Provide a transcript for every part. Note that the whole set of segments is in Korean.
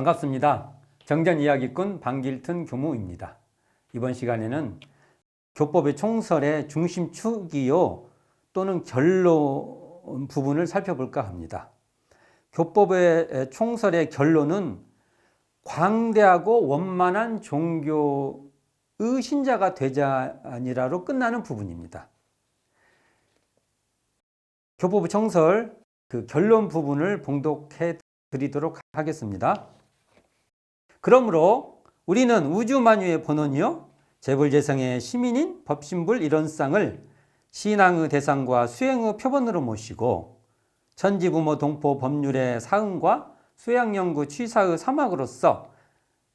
반갑습니다. 정전 이야기꾼 방길튼 교무입니다. 이번 시간에는 교법의 총설의 중심축이요 또는 결론 부분을 살펴볼까 합니다. 교법의 총설의 결론은 광대하고 원만한 종교의 신자가 되자니라로 끝나는 부분입니다. 교법의 총설 그 결론 부분을 봉독해 드리도록 하겠습니다. 그러므로 우리는 우주만유의 본원이요 재불재성의 시민인 법신불 이론상을 신앙의 대상과 수행의 표본으로 모시고 천지부모 동포 법률의 사응과 수양연구 취사의 사막으로서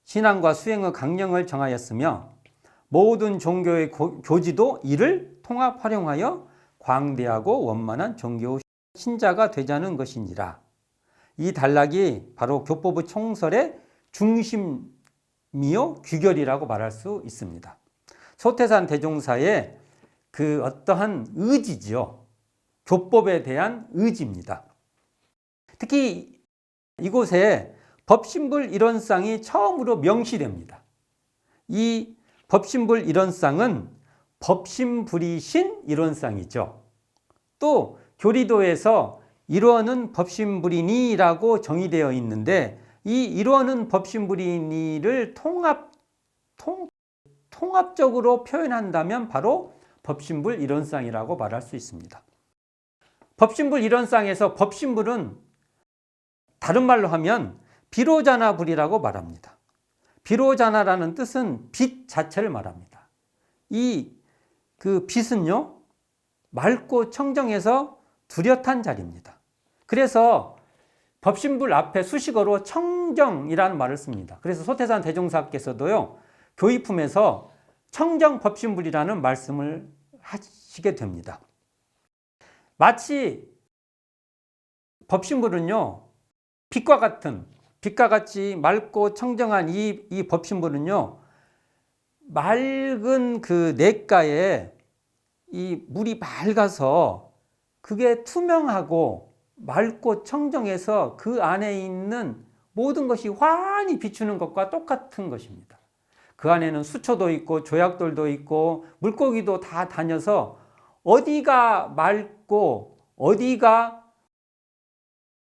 신앙과 수행의 강령을 정하였으며 모든 종교의 고- 교지도 이를 통합 활용하여 광대하고 원만한 종교 신자가 되자는 것이니라. 이 단락이 바로 교법의 총설의 중심이요 귀결이라고 말할 수 있습니다. 소태산 대종사의 그 어떠한 의지지요. 교법에 대한 의지입니다. 특히 이곳에 법신불 일원상이 처음으로 명시됩니다. 이 법신불 일원상은 법신불이신 일원상이죠. 또 교리도에서 일원은 법신불이니라고 정의되어 있는데 이 일원은 법신불이니를 통합 통, 통합적으로 표현한다면 바로 법신불 일원상이라고 말할 수 있습니다. 법신불 일원상에서 법신불은 다른 말로 하면 비로자나 불이라고 말합니다. 비로자나라는 뜻은 빛 자체를 말합니다. 이 그 빛은요 맑고 청정해서 뚜렷한 자리입니다. 그래서 법신불 앞에 수식어로 청정이라는 말을 씁니다. 그래서 소태산 대종사께서도요 교의품에서 청정 법신불이라는 말씀을 하시게 됩니다. 마치 법신불은요 빛과 같은 빛과 같이 맑고 청정한 이, 이 법신불은요 맑은 그 냇가에 이 물이 맑아서 그게 투명하고 맑고 청정해서 그 안에 있는 모든 것이 환히 비추는 것과 똑같은 것입니다. 그 안에는 수초도 있고 조약돌도 있고 물고기도 다 다녀서 어디가 맑고 어디가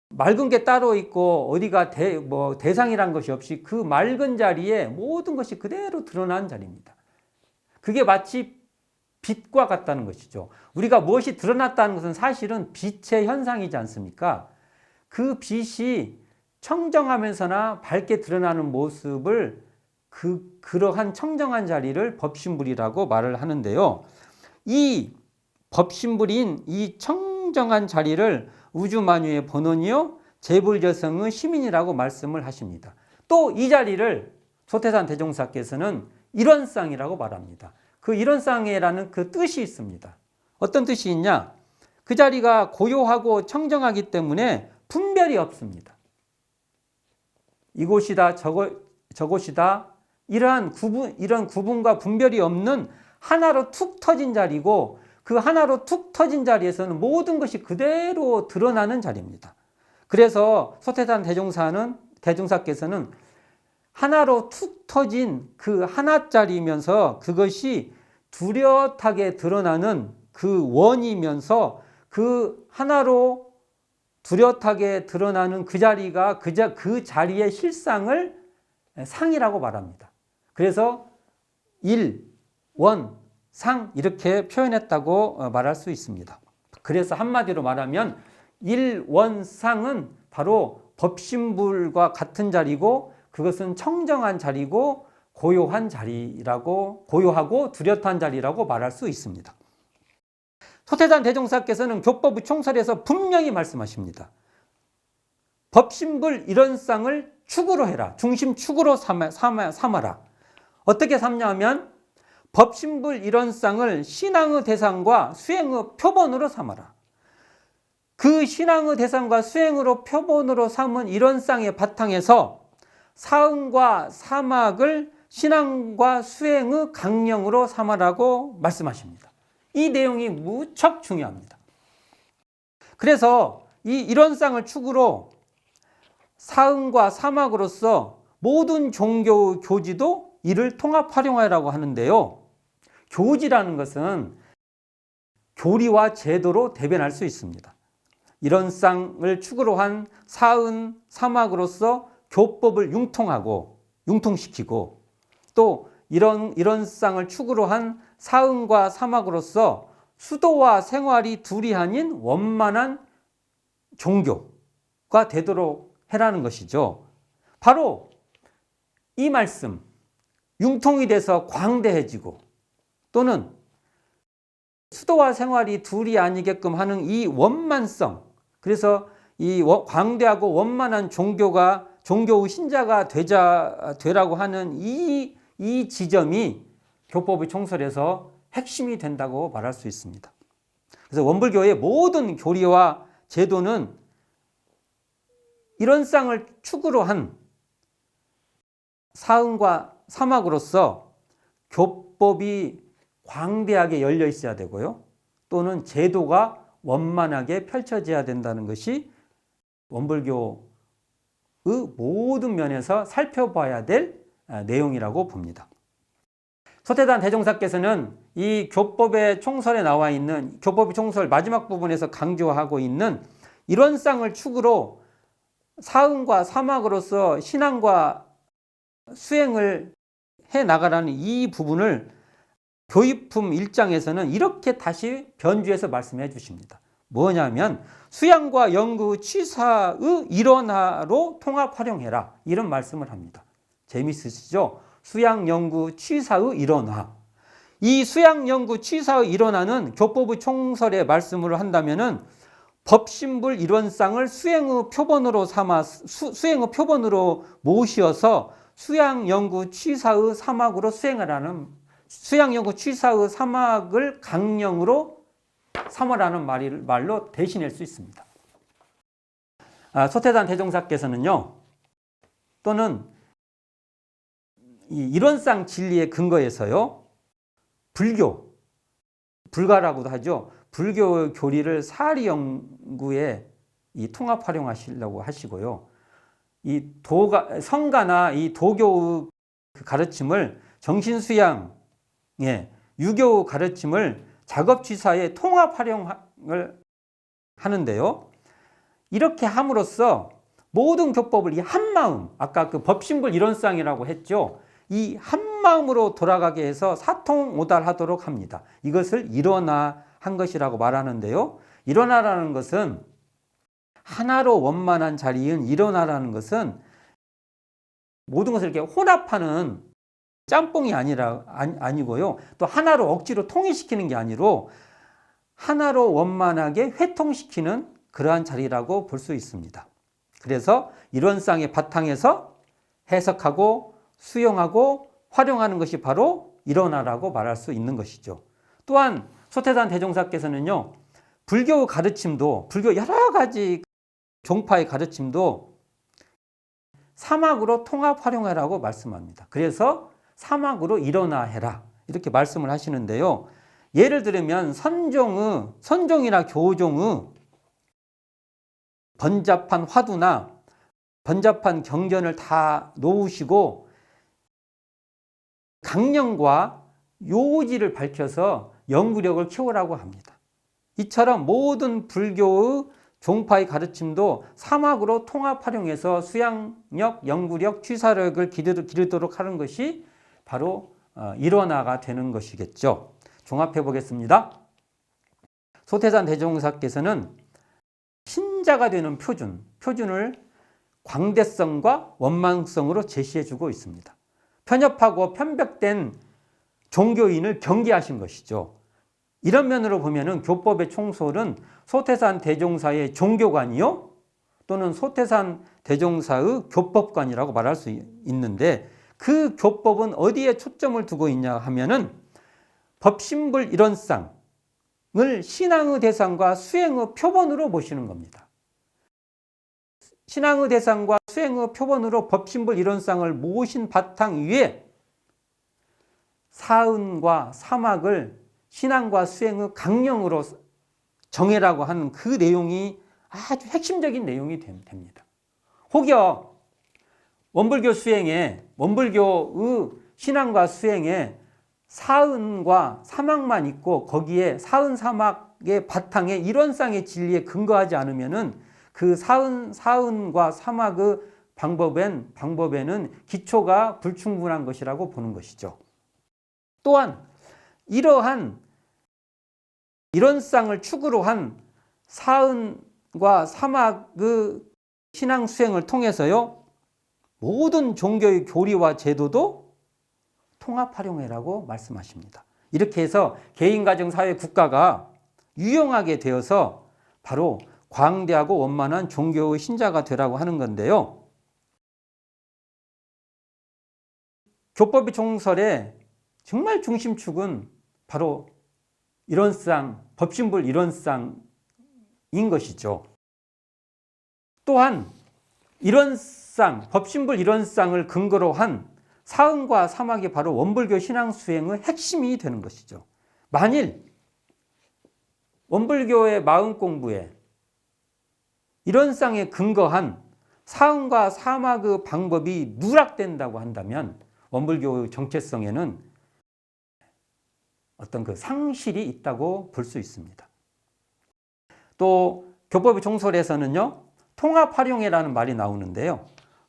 맑은 게 따로 있고 어디가 대, 뭐 대상이란 것이 없이 그 맑은 자리에 모든 것이 그대로 드러난 자리입니다. 그게 마치 빛과 같다는 것이죠. 우리가 무엇이 드러났다는 것은 사실은 빛의 현상이지 않습니까? 그 빛이 청정하면서나 밝게 드러나는 모습을 그 그러한 청정한 자리를 법신불이라고 말을 하는데요. 이 법신불인 이 청정한 자리를 우주만유의 본원이요 재불저성의 시민이라고 말씀을 하십니다. 또 이 자리를 소태산 대종사께서는 일원상이라고 말합니다. 그 일원상이라는 그 뜻이 있습니다. 어떤 뜻이 있냐? 그 자리가 고요하고 청정하기 때문에 분별이 없습니다. 이곳이다 저곳 저곳이다 이러한 구분 이런 구분과 분별이 없는 하나로 툭 터진 자리고 그 하나로 툭 터진 자리에서는 모든 것이 그대로 드러나는 자리입니다. 그래서 소태산 대종사는 대종사께서는 하나로 툭 터진 그 하나짜리면서 그것이 뚜렷하게 드러나는 그 원이면서 그 하나로 뚜렷하게 드러나는 그 자리가 그, 자, 그 자리의 실상을 상이라고 말합니다. 그래서 일, 원, 상 이렇게 표현했다고 어, 말할 수 있습니다. 그래서 한마디로 말하면 일원상은 바로 법신불과 같은 자리고 그것은 청정한 자리고 고요한 자리라고 고요하고 뚜렷한 자리라고 말할 수 있습니다. 소태산 대종사께서는 교법의 총설에서 분명히 말씀하십니다. 법신불 이런상을 축으로 해라. 중심 축으로 삼아, 삼아, 삼아라. 어떻게 삼냐면 법신불 이런상을 신앙의 대상과 수행의 표본으로 삼아라. 그 신앙의 대상과 수행으로 표본으로 삼은 이런상의 바탕에서 사응과 사막을 신앙과 수행의 강령으로 삼아라고 말씀하십니다. 이 내용이 무척 중요합니다. 그래서 이 일원상을 축으로 사흥과 사막으로서 모든 종교 교지도 이를 통합 활용하라고 하는데요. 교지라는 것은 교리와 제도로 대변할 수 있습니다. 이런 쌍을 축으로 한 사은 사막으로서 교법을 융통하고 융통시키고 또 이런 이런 쌍을 축으로 한 사은과 사막으로서 수도와 생활이 둘이 아닌 원만한 종교가 되도록 해라는 것이죠. 바로 이 말씀 융통이 돼서 광대해지고 또는 수도와 생활이 둘이 아니게끔 하는 이 원만성 그래서 이 워- 광대하고 원만한 종교가 종교의 신자가 되자 되라고 하는 이, 이 지점이 교법의 총설에서 핵심이 된다고 말할 수 있습니다. 그래서 원불교의 모든 교리와 제도는 이런 쌍을 축으로 한 사흥과 사막으로서 교법이 광대하게 열려 있어야 되고요. 또는 제도가 원만하게 펼쳐져야 된다는 것이 원불교의 모든 면에서 살펴봐야 될 아, 내용이라고 봅니다. 소태단 대종사께서는 이 교법의 총설에 나와 있는 교법의 총설 마지막 부분에서 강조하고 있는 이런 쌍을 축으로 사흥과 사막으로서 신앙과 수행을 해 나가라는 이 부분을 교입품 1장에서는 이렇게 다시 변주해서 말씀해 주십니다. 뭐냐면 수양과 연구 취사의 일원화로 통합 활용해라 이런 말씀을 합니다. 재밌으시죠? 수양 연구 취사의 일원화. 이 수양 연구 취사의 일원화는 교법의 총설의 말씀을 한다면은 법신불 일원상을 수행의 표본으로 삼아 수, 수행의 표본으로 모시어서 수양 연구 취사의 사막으로 수행하라는 수양 연구 취사의 사막을 강령으로 삼으라는 말로 대신할 수 있습니다. 아, 소태단 대종사께서는요, 또는 이 일원상 진리의 근거에서요, 불교, 불가라고도 하죠. 불교 교리를 사리 연구에 이 통합 활용하시려고 하시고요. 이 도가 성가나 이 도교 그 가르침을 정신 수양, 예, 유교 가르침을 작업 취사에 통합 활용을 하는데요. 이렇게 함으로써 모든 교법을 이 한 마음, 아까 그 법신불 이론상이라고 했죠. 이 한 마음으로 돌아가게 해서 사통오달하도록 합니다. 이것을 일어나 한 것이라고 말하는데요. 일어나라는 것은 하나로 원만한 자리인 일어나라는 것은 모든 것을 이렇게 혼합하는 짬뽕이 아니라 아니, 아니고요. 또 하나로 억지로 통일시키는 게 아니로 하나로 원만하게 회통시키는 그러한 자리라고 볼 수 있습니다. 그래서 이런 쌍의 바탕에서 해석하고 수용하고 활용하는 것이 바로 일어나라고 말할 수 있는 것이죠. 또한 소태산 대종사께서는요, 불교 가르침도, 불교 여러 가지 종파의 가르침도 사막으로 통합 활용해라고 말씀합니다. 그래서 사막으로 일어나 해라. 이렇게 말씀을 하시는데요. 예를 들면 선종의, 선종이나 교종의 번잡한 화두나 번잡한 경전을 다 놓으시고 강령과 요지를 밝혀서 연구력을 키우라고 합니다. 이처럼 모든 불교의 종파의 가르침도 사막으로 통합 활용해서 수양력, 연구력, 취사력을 기르도록 하는 것이 바로 어, 일원화가 되는 것이겠죠. 종합해 보겠습니다. 소태산 대종사께서는 신자가 되는 표준, 표준을 광대성과 원망성으로 제시해 주고 있습니다. 편협하고 편벽된 종교인을 경계하신 것이죠. 이런 면으로 보면은 교법의 총솔은 소태산 대종사의 종교관이요 또는 소태산 대종사의 교법관이라고 말할 수 있는데 그 교법은 어디에 초점을 두고 있냐 하면은 법신불 일원상을 신앙의 대상과 수행의 표본으로 모시는 겁니다. 신앙의 대상과 수행의 표본으로 법신불 일원상을 모신 바탕 위에 사은과 사막을 신앙과 수행의 강령으로 정해라고 하는 그 내용이 아주 핵심적인 내용이 됩니다. 혹여 원불교 수행에 원불교의 신앙과 수행에 사은과 사막만 있고 거기에 사은 사막의 바탕에 이론상의 진리에 근거하지 않으면은 그 사은 사은과 사막의 방법엔 방법에는 기초가 불충분한 것이라고 보는 것이죠. 또한 이러한 이론상을 축으로 한 사은과 사막의 신앙 수행을 통해서요 모든 종교의 교리와 제도도 통합 활용해라고 말씀하십니다. 이렇게 해서 개인, 가정, 사회, 국가가 유용하게 되어서 바로 광대하고 원만한 종교의 신자가 되라고 하는 건데요. 교법의 종설의 정말 중심축은 바로 이론상, 법신불 이론상인 것이죠. 또한 이론상, 법신불 이론상을 근거로 한 사은과 사막이 바로 원불교 신앙 수행의 핵심이 되는 것이죠. 만일 원불교의 마음 공부에 이론상에 근거한 사은과 사막의 방법이 누락된다고 한다면 원불교의 정체성에는 어떤 그 상실이 있다고 볼 수 있습니다. 또 교법의 종설에서는요 통합 활용이라는 말이 나오는데요.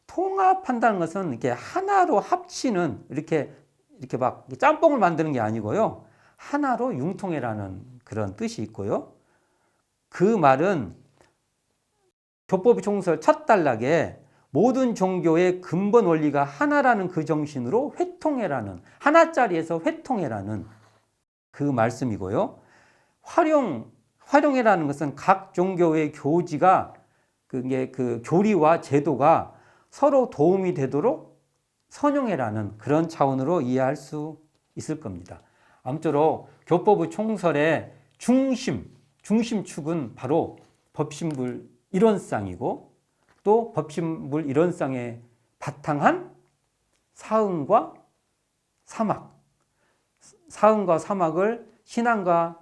통합한다는 것은 이렇게 하나로 합치는 이렇게 이렇게 막 짬뽕을 만드는 게 아니고요. 하나로 융통해라는 그런 뜻이 있고요. 그 말은 교법의 종설 첫 단락에 모든 종교의 근본 원리가 하나라는 그 정신으로 회통해라는 하나짜리에서 회통해라는 그 말씀이고요. 활용 활용해라는 것은 각 종교의 교지가 그게 그 교리와 제도가 서로 도움이 되도록 선용해라는 그런 차원으로 이해할 수 있을 겁니다. 아무쪼록 교법의 총설의 중심, 중심축은 바로 법신불 이론상이고 또 법신불 이론상에 바탕한 사응과 사막, 사응과 사막을 신앙과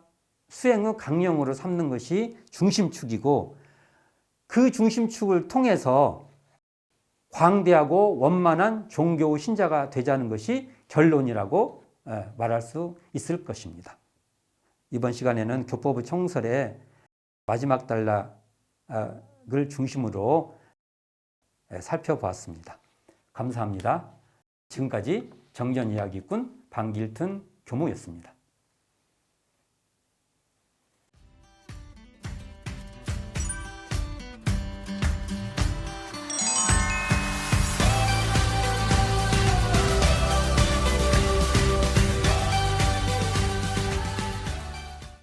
수행의 강령으로 삼는 것이 중심축이고 그 중심축을 통해서 광대하고 원만한 종교 신자가 되자는 것이 결론이라고 예, 말할 수 있을 것입니다. 이번 시간에는 교법의 총설의 마지막 단락 을 중심으로 예, 살펴보았습니다. 감사합니다. 지금까지 정전 이야기꾼 방길튼 교무였습니다.